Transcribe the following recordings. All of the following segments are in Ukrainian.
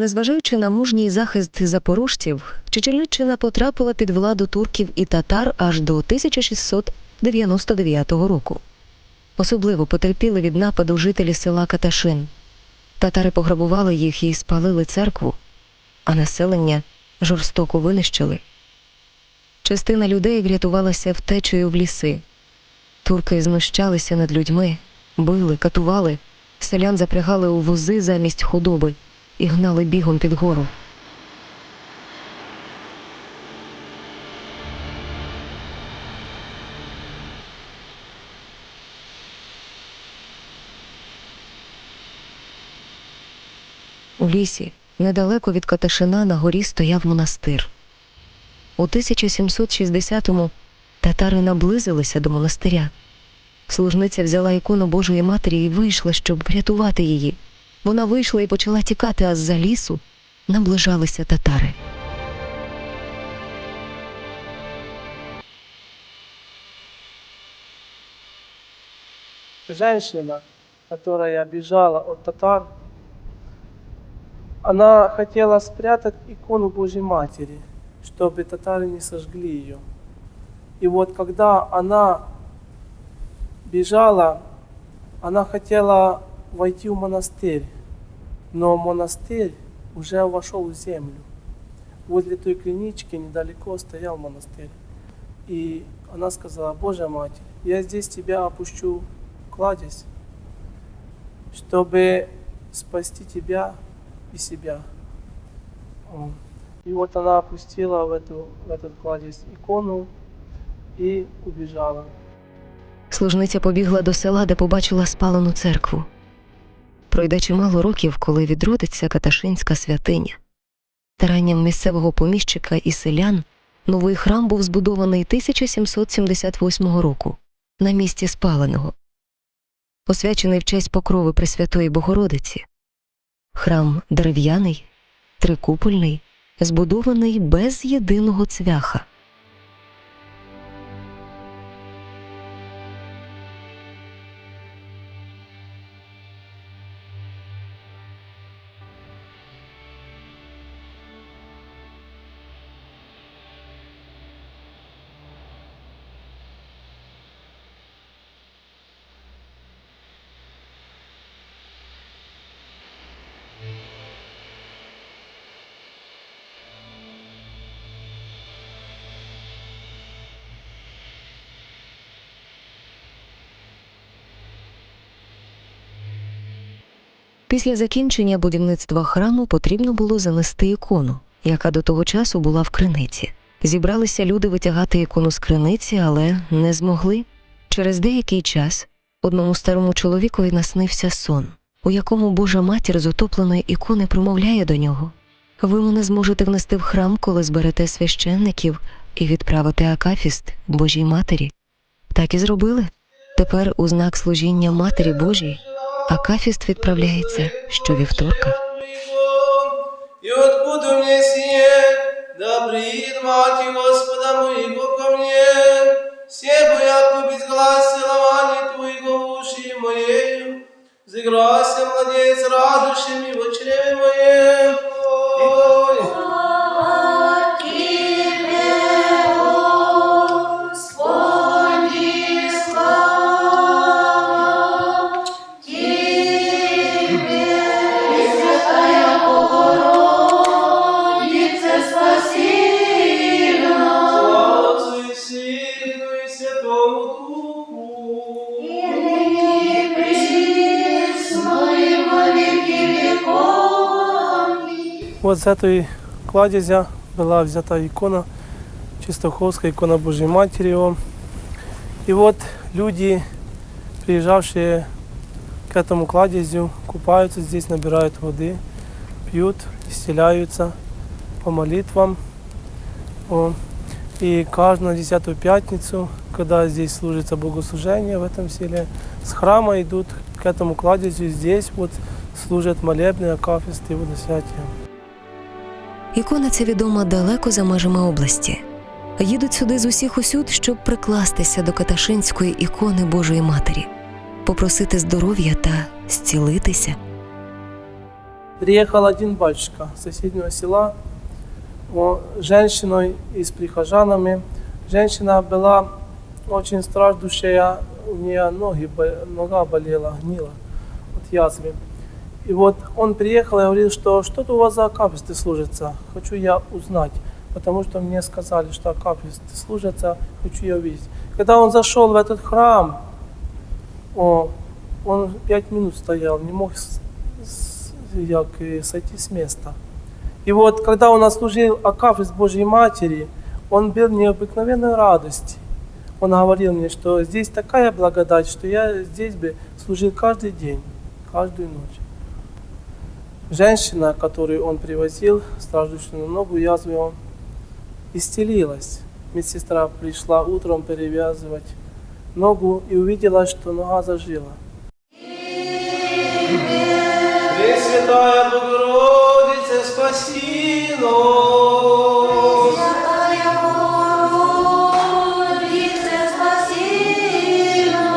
Незважаючи на мужній захист запорожців, Чеченщина потрапила під владу турків і татар аж до 1699 року. Особливо потерпіли від нападу жителі села Каташин. Татари пограбували їх і спалили церкву, а населення жорстоко винищили. Частина людей врятувалася втечею в ліси. Турки знущалися над людьми, били, катували, селян запрягали у вози замість худоби і гнали бігом під гору. У лісі, недалеко від Каташина, на горі стояв монастир. У 1760-му татари наблизилися до монастиря. Служниця взяла ікону Божої Матері і вийшла, щоб врятувати її. Вона вийшла і почала тікати, а з-за лісу наближалися татари. женщина, которая бежала от татар, она хотела спрятать икону Божьей Матери, чтобы татары не сожгли ее. И вот когда она бежала, она хотела войти в монастырь, но монастырь уже вошел в землю. Возле той клинички недалеко стоял монастырь. И она сказала, Божья Матерь, я здесь тебя опущу кладезь, чтобы спасти тебя и себя. О. И вот она опустила в, эту, в этот кладезь икону и убежала. Служниця побігла до села, де побачила спалену церкву. Пройде чимало років, коли відродиться Каташинська святиня. Старанням місцевого поміщика і селян новий храм був збудований 1778 року на місці спаленого, освячений в честь покрови Пресвятої Богородиці. Храм дерев'яний, трикупольний, збудований без єдиного цвяха. Після закінчення будівництва храму потрібно було занести ікону, яка до того часу була в криниці. Зібралися люди витягати ікону з криниці, але не змогли. Через деякий час одному старому чоловікові наснився сон, у якому Божа матір з утопленої ікони промовляє до нього: Ви мене зможете внести в храм, коли зберете священників і відправити акафіст Божій матері. Так і зробили. Тепер у знак служіння Матері Божій Акафіст відправляється щовівторка. И откуда мне сіє, да приїд мати Господа моего ко мне, все бояку безгласи ломани Твоего уши моею, младець младенец, радушами в чреве моем. Вот с этой кладезя была взята икона, Чистоховская икона Божьей Матери. его. И вот люди, приезжавшие к этому кладезю, купаются здесь, набирают воды, пьют, исцеляются по молитвам. И каждую десятую пятницу, когда здесь служится богослужение в этом селе, с храма идут к этому кладезю, здесь вот служат молебны, акафисты и водосвятия. Ікона ця відома далеко за межами області. Їдуть сюди з усіх усюд, щоб прикластися до Каташинської ікони Божої Матері, попросити здоров'я та зцілитися. приехал один батюшка с соседнего села, женщиной и с прихожанами. Женщина была очень страждущая, у нее ноги, нога болела, гнила от язвы. И вот он приехал и говорил, что что-то у вас за акафисты служатся, хочу я узнать, потому что мне сказали, что акафисты служатся, хочу я увидеть. Когда он зашел в этот храм, о, он пять минут стоял, не мог с- с- як, сойти с места. И вот, когда он отслужил Акафист Божьей Матери, он был необыкновенной радости. Он говорил мне, что здесь такая благодать, что я здесь бы служил каждый день, каждую ночь. Женщина, которую он привозил, страждущую ногу язвы, он исцелилась. Медсестра пришла утром перевязывать ногу и увидела, что нога зажила. Пресвятая Богородица, спаси нас!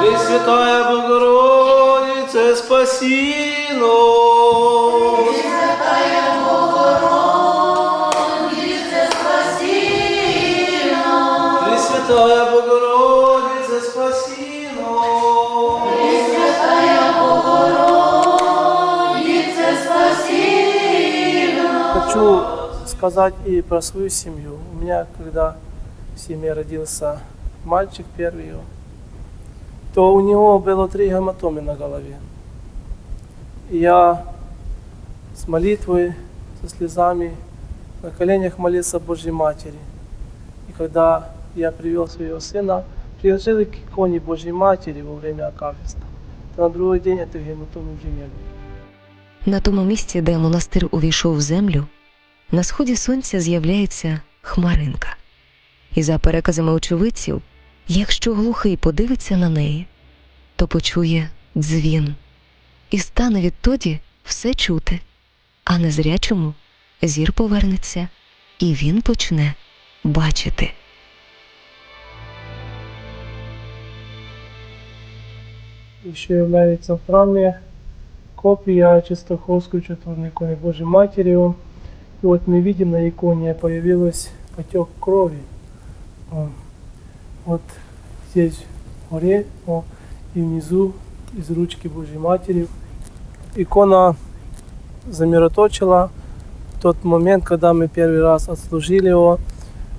Пресвятая Богородица, спаси нас! Пресвятая Богородица, спаси нас! Хочу сказать и про свою семью. У меня, когда в семье родился мальчик первый, то у него было три гематомы на голове. И я с молитвой, со слезами на коленях молился Божьей Матери. И когда я привел своего сына, приложили к иконе Божьей Матери во время Акафиста, то на другой день этих гематом уже не было. На тому місці, де монастир увійшов в землю, на сході сонця з'являється хмаринка. І за переказами очевидців, якщо глухий подивиться на неї, то почує дзвін, і стане відтоді все чути, а незрячому зір повернеться, і він почне бачити. еще является в храме копия Чистоховской четверной иконы Божьей Матери. И вот мы видим на иконе появилась потек крови. О, Вот здесь в горе о, внизу из ручки Божьей Матери. Икона замироточила в тот момент, когда мы первый раз отслужили его.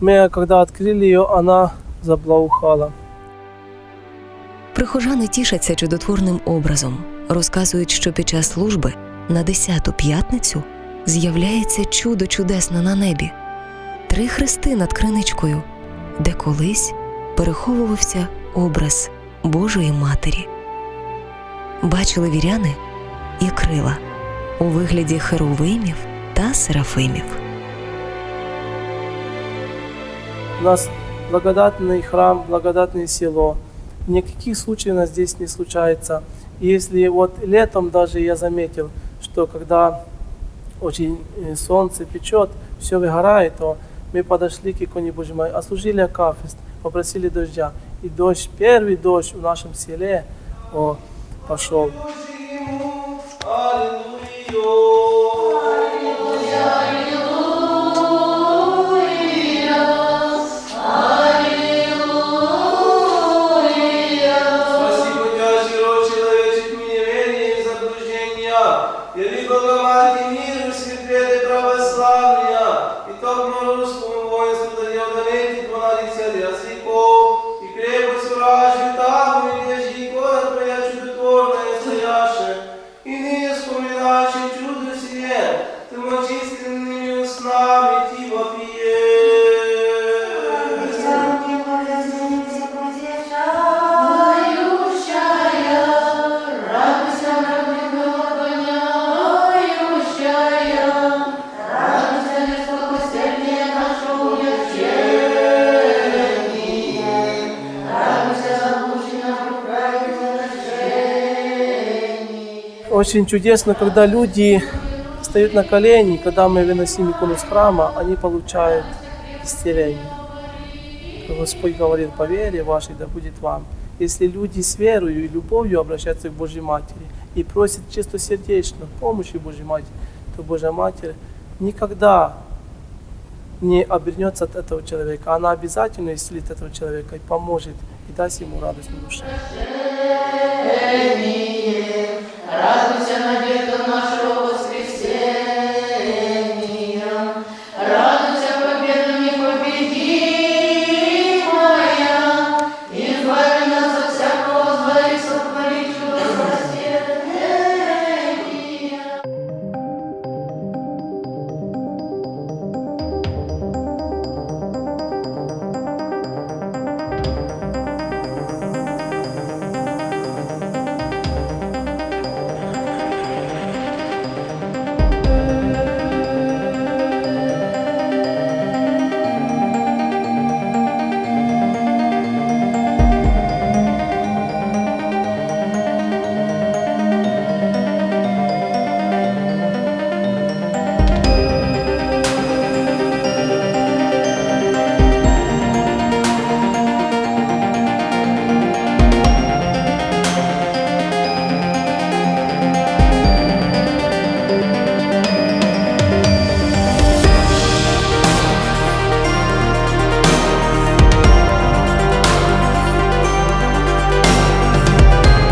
Мы, когда открыли ее, она заблаухала. Прихожани тішаться чудотворним образом, розказують, що під час служби на десяту п'ятницю з'являється чудо чудесне на небі, три хрести над криничкою, де колись переховувався образ Божої Матері. Бачили віряни і крила у вигляді херовимів та серафимів. У нас благодатный храм, благодатное село. Никаких случаев у нас здесь не случается. И Если вот летом даже я заметил, что когда очень э, солнце печет, все выгорает, то мы подошли к иконе Божьей Матери, ослужили акафист, попросили дождя. И дождь, первый дождь в нашем селе о, пошел. Спасибо Очень чудесно, когда люди встают на колени, когда мы выносим икону с храма, они получают исцеление. Господь говорит, по вере вашей да будет вам. Если люди с верою и любовью обращаются к Божьей Матери и просят чистосердечно помощи Божьей Матери, что Божья Матерь никогда не обернется от этого человека. Она обязательно исцелит этого человека и поможет, и даст ему радость на душе. Радуйся, надежда наша.